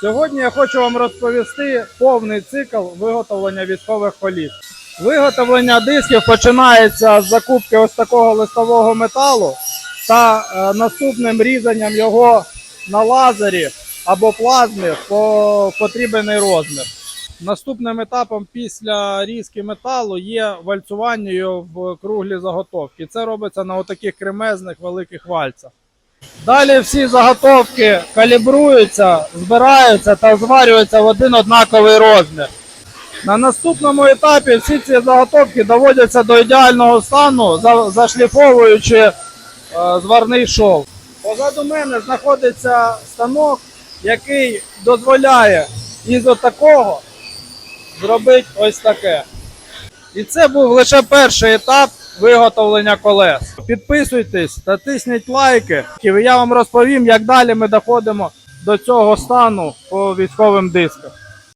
Сьогодні я хочу вам розповісти повний цикл виготовлення військових коліс. Виготовлення дисків починається з закупки ось такого листового металу та е, наступним різанням його на лазері або плазмі по потрібний розмір. Наступним етапом після різки металу є вальцювання його в круглі заготовки. Це робиться на отаких кремезних великих вальцях. Далі всі заготовки калібруються, збираються та зварюються в один однаковий розмір. На наступному етапі всі ці заготовки доводяться до ідеального стану, зашліфовуючи е, зварний шов. Позаду мене знаходиться станок, який дозволяє із отакого зробити ось таке. І це був лише перший етап виготовлення колес. Підписуйтесь та тисніть лайки. І я вам розповім, як далі ми доходимо до цього стану по військовим дисках.